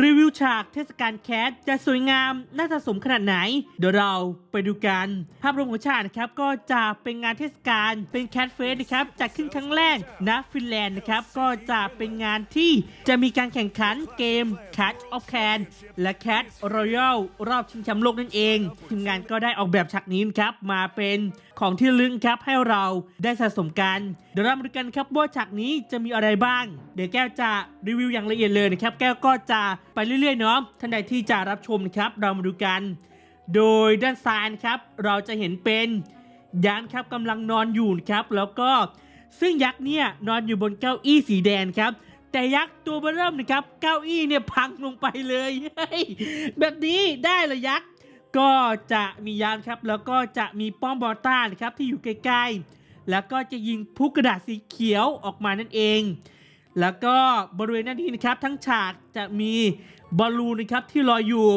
รีวิวฉากเทศกาลแคสจะสวยงามน่าสะสมขนาดไหน เดี๋ยวเราไปดูกัน ภาพรวมของฉากนะครับก็จะเป็นงานเทศกาลเป็นแคสเฟสนะครับจัดขึ้นครั้งแรกณฟินแลนด์นะครับก็จะเป็นงานที่จะมีการแข่งขันเกม Cat of Can และ Cat Royal รอบชิงแชมป์โลกนั่นเองทีมงานก็ได้ออกแบบฉากนี้นครับมาเป็น ของที่ลึกครับให้เราได้สะสมกัน เดี๋ยวเรามาดูกันครับว่าฉากนี้จะมีอะไรบ้าง เดี๋ยวแก้วจะรีวิวอย่างละเอียดเลยนะครับ แก้วก็จะไปเรื่อยๆเนาะท่านใดที่จะรับชมนะครับเรามาดูกัน โดยด้านซ้ายครับเราจะเห็นเป็นยักษ์ครับกำลังนอนอยู่ครับแล้วก็ซึ่งยักษ์เนี่ยนอนอยู่บนเก้าอี้สีแดงครับแต่ยักษ์ตัวเบอเริ่มนะครับ เก้าอี้เนี่ยพังลงไปเลยเฮ้ยแบบนี้ได้เหรอยักษ์ ก็จะมียานครับ แล้วก็จะมีป้อมบอต้านะครับที่อยู่ใกล้ๆ แล้วก็จะยิงพุกกระดาษสีเขียวออกมานั่นเอง แล้วก็บริเวณหน้าที่นะครับ ทั้งฉากจะมีบอลลูนนะครับที่ลอยอยู่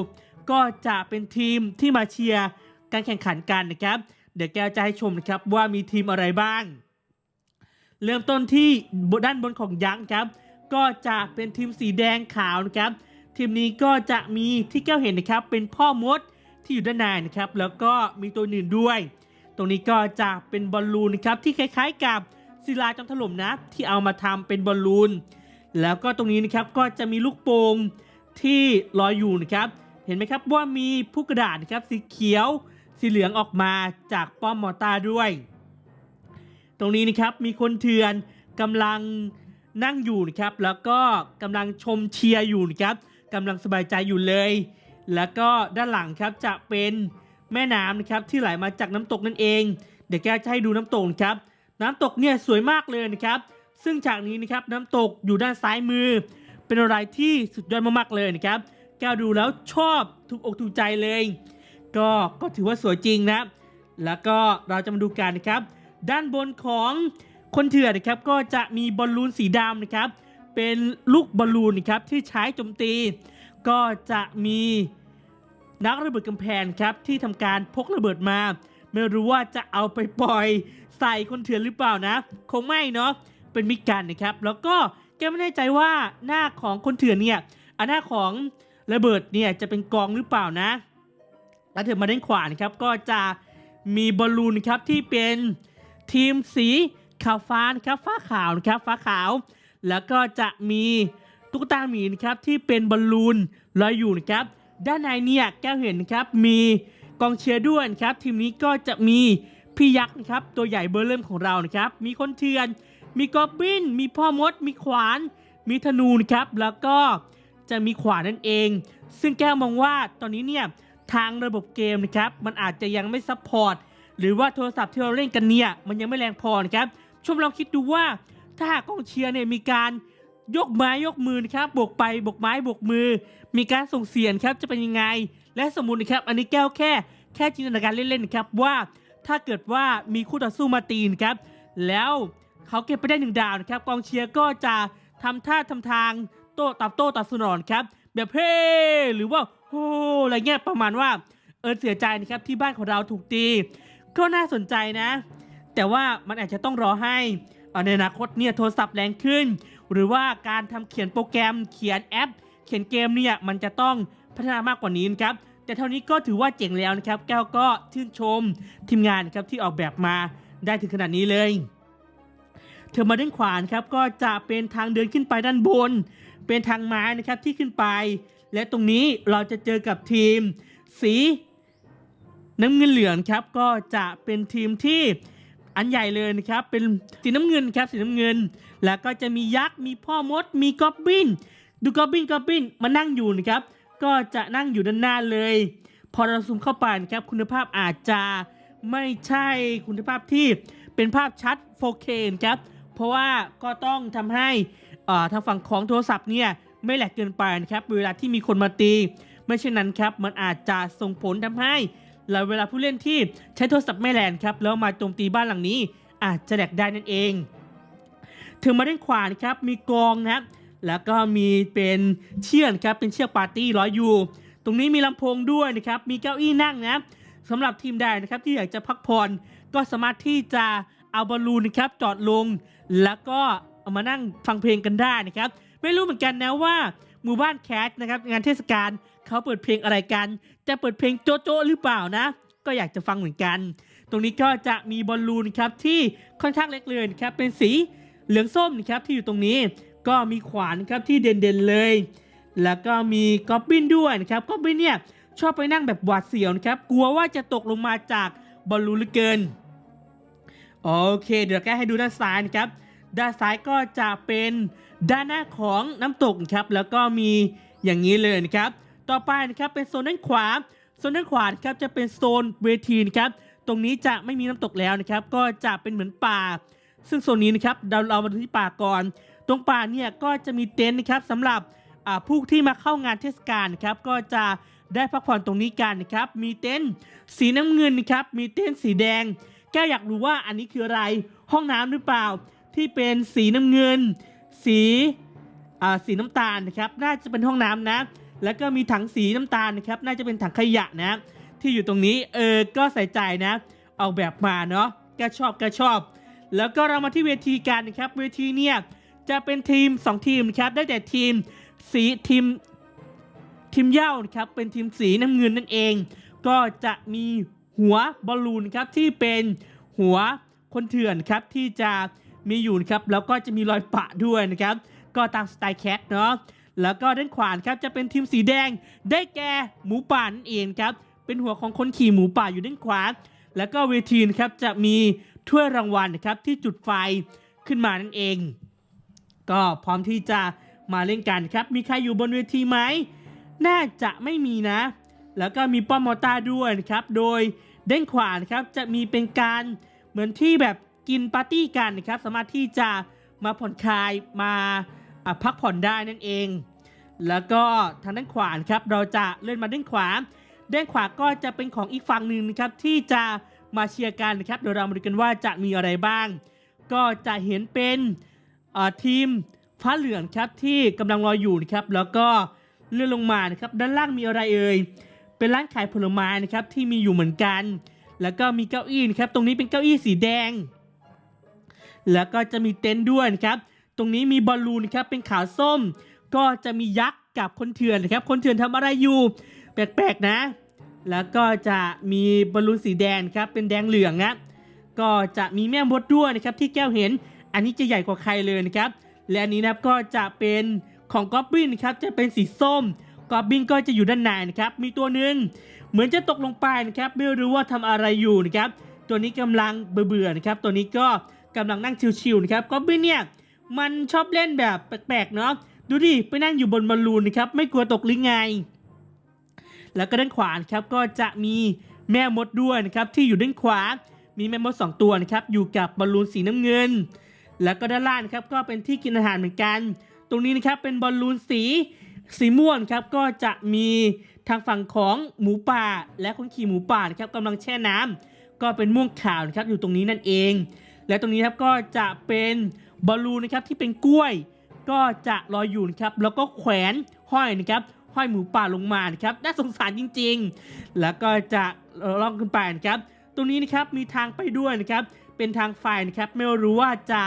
ก็จะเป็นทีมที่มาเชียร์การแข่งขันกันนะครับ เดี๋ยวแกจะให้ชมนะครับว่ามีทีมอะไรบ้าง เริ่มต้นที่ด้านบนของยักษ์ครับ ก็จะเป็นทีมสีแดงขาวนะครับ ทีมนี้ก็จะมีที่แก้วเห็นนะครับเป็นพ่อมด ที่อยู่ด้านในนะครับ แล้วก็มีตัวอื่นด้วย ตรงนี้ก็จะเป็นบอลลูนนะครับที่คล้าย ๆ กับศิลาจอมถล่มนะที่เอามาทำเป็นบอลลูน แล้วก็ตรงนี้นะครับก็จะมีลูกโป่งที่ลอยอยู่นะครับ เห็นไหมครับว่ามีผู้กระดาษนะครับสีเขียว สีเหลืองออกมาจากป้อมมอตาด้วย ตรงนี้นะครับมีคนเถื่อนกำลังนั่งอยู่นะครับ แล้วก็กำลังชมเชียร์อยู่นะครับกำลังสบายใจอยู่เลย แล้วก็ด้านหลังครับจะเป็นแม่น้ำนะครับที่ไหลมาจากน้ำตกนั่นเอง เดี๋ยวแกจะให้ดูน้ำตกครับ น้ำตกเนี่ยสวยมากเลยนะครับ ซึ่งฉากนี้นะครับน้ำตกอยู่ด้านซ้ายมือ เป็นอะไรที่สุดยอดมากๆเลยนะครับ แกดูแล้วชอบถูกอกถูกใจเลย ก็ก็ถือว่าสวยจริงนะแล้วก็เราจะมาดูกันนะครับ ด้านบนของคนเถื่อนนะครับก็จะมีบอลลูนสีดำนะครับ เป็นลูกบอลลูนนะครับที่ใช้โจมตี ก็จะมีนักระเบิดกำแพงครับที่ทำการพกระเบิดมา ไม่รู้ว่าจะเอาไปปล่อยใส่คนเถื่อนหรือเปล่านะ คงไม่เนาะเป็นมิกันนะครับ แล้วก็แกไม่แน่ใจว่าหน้าของคนเถื่อนเนี่ยอันหน้าของระเบิดเนี่ยจะเป็นกองหรือเปล่านะแล้วเถื่อนมาด้านขวานะครับก็จะมีบอลลูนครับที่เป็นทีมสีขาวฟ้านครับฟ้าขาวนะครับฟ้าขาว แล้วก็จะมี ตุ๊กตาหมีนะครับที่เป็นบอลลูนลอยอยู่นะครับด้านในเนี่ยแก้วเห็นนะครับมีกองเชียร์ด้วยนะครับทีมนี้ก็จะมีพี่ยักษ์นะครับตัวใหญ่เบอร์เริ่มของเรานะครับมีคนเถื่อน มีกอบบิน มีพ่อมด มีขวาน มีธนูนะครับแล้วก็จะมีขวานนั่นเอง ซึ่งแก้วมองว่าตอนนี้เนี่ยทางระบบเกมนะครับมันอาจจะยังไม่ซัพพอร์ตหรือว่าโทรศัพท์ที่เราเล่นกันเนี่ยมันยังไม่แรงพอนะครับชมลองคิดดูว่าถ้ากองเชียร์เนี่ยมีการ ยกไม้ยกมือนะครับบวกไปบวกไม้บวกมือ มีการส่งเสียงครับจะเป็นยังไง และสมมุตินะครับ อันนี้แก้วแค่ แค่จินตนาการเล่นๆนะครับว่าถ้าเกิดว่ามีคู่ต่อสู้มาตีนะครับ แล้วเขาเก็บไปได้หนึ่งดาวนะครับกองเชียร์ก็จะทำท่าทำทางโต้ตอบโต้ตอบสนองครับ แบบเฮ้หรือว่าโฮอะไรเงี้ยประมาณว่าเออเสียใจนะครับที่บ้านของเราถูกตีก็น่าสนใจนะ แต่ว่ามันอาจจะต้องรอให้ในอนาคตเนี่ยโทรศัพท์แรงขึ้น หรือว่าการทำเขียนโปรแกรมเขียนแอป เขียนเกมเนี่ยมันจะต้องพัฒนามากกว่านี้นะครับแต่เท่านี้ก็ถือว่าเจ๋งแล้วนะครับ แก้วก็ชื่นชมทีมงานครับที่ออกแบบมาได้ถึงขนาดนี้เลยเธอมาด้านขวานครับก็จะเป็นทางเดินขึ้นไปด้านบน เป็นทางไม้นะครับที่ขึ้นไป และตรงนี้เราจะเจอกับทีม สีน้ำเงินเหลืองครับก็จะเป็นทีมที่ อันใหญ่เลยนะครับ เป็นสีน้ำเงินครับสีน้ำเงิน แล้วก็จะมียักษ์มีพ่อมด มีกอบบิน ดูกอบบินกอบบินมานั่งอยู่นะครับ ก็จะนั่งอยู่ด้านหน้าเลย พอเราซูมเข้าไปนะครับคุณภาพอาจจะไม่ใช่คุณภาพที่เป็นภาพชัด 4K นะครับเพราะว่าก็ต้องทำให้อ่อทางฝั่งของโทรศัพท์เนี่ยไม่แหลกเกินไปนะครับเวลาที่มีคนมาตี ไม่เช่นนั้นครับมันอาจจะส่งผลทำให้ เราเวลาผู้เล่นที่ใช้โทรศัพท์ไม่แรงครับแล้วมาโจมตีบ้านหลังนี้ อาจจะแหลกได้นั่นเอง ถึงมาด้านขวานะครับมีกองนะครับแล้วก็มีเป็นเชือกนครับเป็นเชือกปาร์ตี้ร้อยอยู่ตรงนี้มีลำโพงด้วยนะครับมีเก้าอี้นั่งนะสำหรับทีมใดนะครับที่อยากจะพักผ่อนก็สามารถที่จะเอาบอลลูนนะครับจอดลง แล้วก็เอามานั่งฟังเพลงกันได้นะครับ ไม่รู้เหมือนกันนะว่า หมู่บ้านแคทนะครับงานเทศกาลเขาเปิดเพลงอะไรกัน จะเปิดเพลงโจโจ้หรือเปล่านะ ก็อยากจะฟังเหมือนกัน ตรงนี้ก็จะมีบอลลูนครับที่ค่อนข้างเล็กเลยครับเป็นสีเหลืองส้มนะครับที่อยู่ตรงนี้ก็มีขวานครับที่เด่นๆเลย แล้วก็มีกอบบินด้วยนะครับกอบบินเนี่ยชอบไปนั่งแบบหวาดเสียวนะครับกลัวว่าจะตกลงมาจากบอลลูนเหลือเกินโอเค เดี๋ยวแกให้ดูด้านซ้ายนะครับด้านซ้ายก็จะเป็น ด้านหน้าของน้ำตกครับแล้วก็มีอย่างนี้เลยนะครับ ต่อไปนะครับเป็นโซนด้านขวาโซนด้านขวาครับจะเป็นโซนเวทีนะครับตรงนี้จะไม่มีน้ำตกแล้วนะครับ ก็จะเป็นเหมือนป่า ซึ่งโซนนี้นะครับเราเรามาดูที่ป่าก่อน ตรงป่าเนี่ยก็จะมีเต็นท์นะครับสำหรับผู้ที่มาเข้างานเทศกาลครับก็จะได้พักผ่อนตรงนี้กันนะครับ มีเต็นท์สีน้ำเงินนะครับ มีเต็นท์สีแดง แก้อยากรู้ว่าอันนี้คืออะไร ห้องน้ำหรือเปล่า ที่เป็นสีน้ำเงิน สีอ่าสีน้ำตาลนะครับน่าจะเป็นห้องน้ำนะ แล้วก็มีถังสีน้ำตาลนะครับน่าจะเป็นถังขยะนะ ที่อยู่ตรงนี้เออก็ใส่ใจนะ เอาแบบมาเนาะแกชอบแกชอบ แล้วก็เรามาที่เวทีกันนะครับ เวทีเนี่ยจะเป็นทีม 2 ทีมนะครับได้แต่ทีมสีทีมทีมเย้านะครับเป็นทีมสีน้ำเงินนั่นเอง ก็จะมีหัวบอลลูนครับที่เป็นหัวคนเถื่อนครับที่จะ มีอยู่นะครับแล้วก็จะมีรอยปะด้วยนะครับก็ตามสไตล์แคทเนาะแล้วก็ด้านขวานครับจะเป็นทีมสีแดงได้แก่หมูป่านั่นเองครับเป็นหัวของคนขี่หมูป่าอยู่ด้านขวา แล้วก็เวทีนะครับจะมีถ้วยรางวัลนะครับที่จุดไฟขึ้นมานั่นเอง ก็พร้อมที่จะมาเล่นกันครับมีใครอยู่บนเวทีไหมน่าจะไม่มีนะ แล้วก็มีป้อมมอต้าด้วยนะครับ โดยด้านขวานะครับจะมีเป็นการเหมือนที่แบบ กินปาร์ตี้กันนะครับ สามารถที่จะมาผ่อนคลายมาพักผ่อนได้นั่นเอง แล้วก็ทางด้านขวานครับ เราจะเลื่อนมาด้านขวา ด้านขวาก็จะเป็นของอีกฝั่งหนึ่งนะครับที่จะมาเชียร์กันนะครับ เดี๋ยวเรามาดูกันว่าจะมีอะไรบ้าง ก็จะเห็นเป็นทีมฟ้าเหลืองครับที่กำลังรออยู่นะครับ แล้วก็เลื่อนลงมานะครับ ด้านล่างมีอะไรเอ่ย เป็นร้านขายผลไม้นะครับที่มีอยู่เหมือนกัน แล้วก็มีเก้าอี้นะครับ ตรงนี้เป็นเก้าอี้สีแดง แล้วก็จะมีเต็นท์ด้วยนะครับ ตรงนี้มีบอลลูนครับเป็นขาวส้ม ก็จะมียักษ์กับคนเถื่อนนะครับ คนเถื่อนทำอะไรอยู่ แปลกๆนะ แล้วก็จะมีบอลลูนสีแดงครับเป็นแดงเหลืองนะก็จะมีแม่มดด้วยนะครับที่แก้วเห็น อันนี้จะใหญ่กว่าใครเลยนะครับ และอันนี้นะครับก็จะเป็นของกอบบินนครับจะเป็นสีส้มกอบบินก็จะอยู่ด้านในนะครับ มีตัวหนึ่งเหมือนจะตกลงไปนะครับ ไม่รู้ว่าทำอะไรอยู่นะครับ ตัวนี้กำลังเบื่อๆนะครับ ตัวนี้ก็ กำลังนั่งชิวๆนะครับกอบบินเนี่ยมันชอบเล่นแบบแปลกๆเนาะดูดิไปนั่งอยู่บนบอลลูนนะครับไม่กลัวตกหรือไง แล้วก็ด้านขวานครับก็จะมีแม่มดด้วยนะครับที่อยู่ด้านขวา มีแม่มด 2 ตัวนะครับอยู่กับบอลลูนสีน้ำเงิน แล้วก็ด้านล่างครับก็เป็นที่กินอาหารเหมือนกัน ตรงนี้นะครับเป็นบอลลูนสีสีม่วงครับก็จะมีทางฝั่งของหมูป่าและคนขี่หมูป่านะครับกำลังแช่น้ำก็เป็นม่วงขาวนะครับอยู่ตรงนี้นั่นเอง และตรงนี้ครับก็จะเป็นบอลลูนนะครับที่เป็นกล้วย ก็จะลอยอยู่นะครับแล้วก็แขวนห้อยนะครับห้อยหมูป่าลงมานะครับน่าสงสารจริง ๆ แล้วก็จะล่องขึ้นไปนะครับ ตรงนี้นะครับมีทางไปด้วยนะครับ เป็นทางไฟนะครับไม่รู้ว่าจะ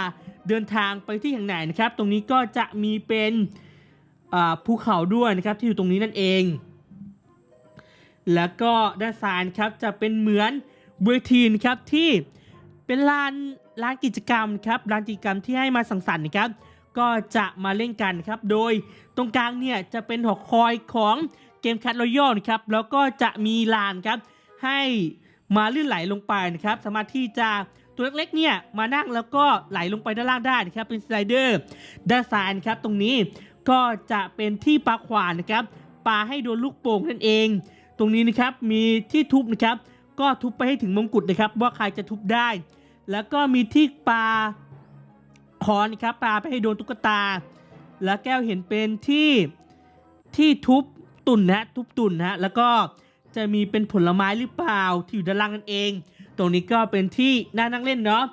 เดินทางไปที่แห่งไหนนะครับ ตรงนี้ก็จะมีเป็นภูเขาด้วยนะครับที่อยู่ตรงนี้นั่นเอง แล้วก็ด้านซ้ายนะครับจะเป็นเหมือนเวทีนะครับที่เป็นลาน ลานกิจกรรมครับลานกิจกรรมที่ให้มาสังสรรค์นะครับก็จะมาเล่นกันครับโดยตรงกลางเนี่ยจะเป็นหอคอยของเกมคัตรอยัลนะครับแล้วก็จะมีลานครับให้มาลื่นไหลลงไปนะครับสามารถที่จะตัวเล็กๆเนี่ยมานั่งแล้วก็ไหลลงไปด้านล่างได้นะครับเป็นสไลเดอร์ด้านซ้ายนะครับตรงนี้ก็จะเป็นที่ปลาขวานนะครับปลาให้โดนลูกโป่งนั่นเอง ตรงนี้นะครับมีที่ทุบนะครับก็ทุบไปให้ถึงมงกุฎนะครับว่าใครจะทุบได้ แล้วก็มีที่ปลาคอนครับปลาไปให้โดนตุ๊กตา แล้วแก้วเห็นเป็นที่ที่ทุบตุ่นนะทุบตุ่นนะฮะแล้วก็จะมีเป็นผลไม้หรือเปล่าที่อยู่ด้านล่างนั่นเอง ตรงนี้ก็เป็นที่น่านั่งเล่นเนาะ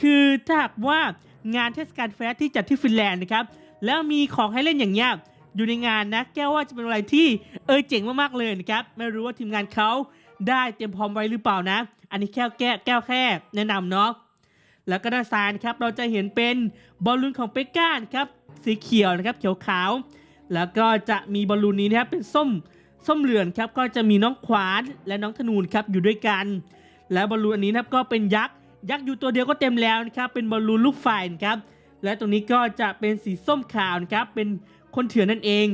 คือถ้าหากว่างานเทศกาลแฟร์ที่จัดที่ฟินแลนด์นะครับแล้วมีของให้เล่นอย่างเงี้ยอยู่ในงานนะแก้วว่าจะเป็นอะไรที่เออเจ๋งมากๆเลยนะครับไม่รู้ว่าทีมงานเขาได้เตรียมพร้อมไว้หรือเปล่านะ อันนี้แค่แก้แก้วแค่แนะนำเนาะแล้วก็ด้านซ้ายนะครับเราจะเห็นเป็นบอลลูนของเปก้านครับสีเขียวนะครับเขียวขาว แล้วก็จะมีบอลลูนนี้นะครับเป็นส้มส้มเหลืองครับก็จะมีน้องขวานและน้องธนูนครับอยู่ด้วยกัน และบอลลูนอันนี้นะครับก็เป็นยักษ์ยักษ์อยู่ตัวเดียวก็เต็มแล้วนะครับเป็นบอลลูนลูกไฟนะครับและตรงนี้ก็จะเป็นสีส้มขาวนะครับเป็นคนเถื่อนนั่นเอง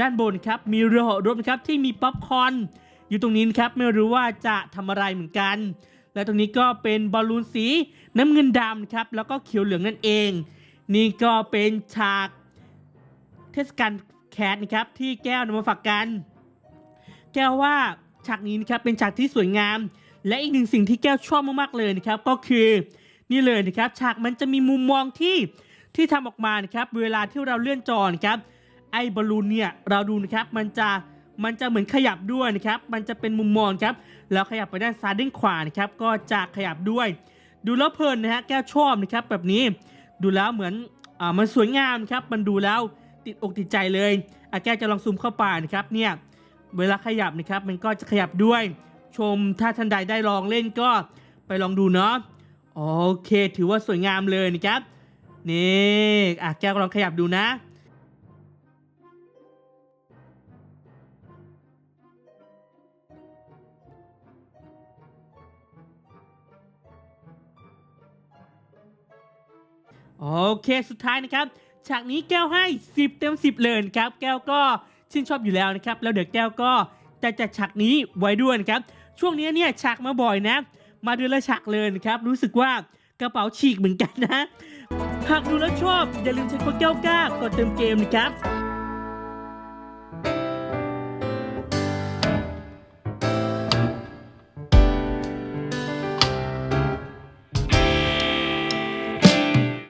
ด้านบนครับมีเรือเหาะรบนะครับที่มีป๊อปคอร์น อยู่ตรงนี้นะครับไม่รู้ว่าจะทำอะไรเหมือนกัน และตรงนี้ก็เป็นบอลลูนสีน้ำเงินดำครับแล้วก็เขียวเหลืองนั่นเอง นี่ก็เป็นฉากเทศกาลแคทนะครับที่แก้วนำมาฝากกัน แก้วว่าฉากนี้นะครับเป็นฉากที่สวยงาม และอีกหนึ่งสิ่งที่แก้วชอบมากๆเลยนะครับก็คือนี่เลยนะครับฉากมันจะมีมุมมองที่ที่ทำออกมานะครับเวลาที่เราเลื่อนจอนะครับไอ้บอลลูนเนี่ยเราดูนะครับมันจะ มันจะเหมือนขยับด้วยนะครับ มันจะเป็นมุมมองครับ แล้วขยับไปด้านซ้ายด้านขวานะครับ ก็จะขยับด้วย ดูแล้วเพลินนะฮะ แก้วชอบนะครับแบบนี้ ดูแล้วเหมือนอ่ามันสวยงามครับ มันดูแล้วติดอกติดใจเลยอะแก้วจะลองซูมเข้าไปนะครับ เนี่ย เวลาขยับนะครับ มันก็จะขยับด้วย ชมถ้าท่านใดได้ลองเล่นก็ไปลองดูเนาะ โอเค ถือว่าสวยงามเลยนะครับ นี่อะแก้วลองขยับดูนะ โอเคสุดท้ายนะครับฉากนี้แก้วให้ 10 เต็ม 10 เลยครับ แก้วก็ชื่นชอบอยู่แล้วนะครับ แล้วเดี๋ยวแก้วก็จะจัดฉากนี้ไว้ด้วยนะครับ ช่วงนี้เนี่ยฉากมาบ่อยนะ มาเดือนละฉากเลยครับ รู้สึกว่ากระเป๋าฉีกเหมือนกันนะ หากดูแล้วชอบอย่าลืมใช้โค้ดแก้วกล้ากดเติมเกมนะครับ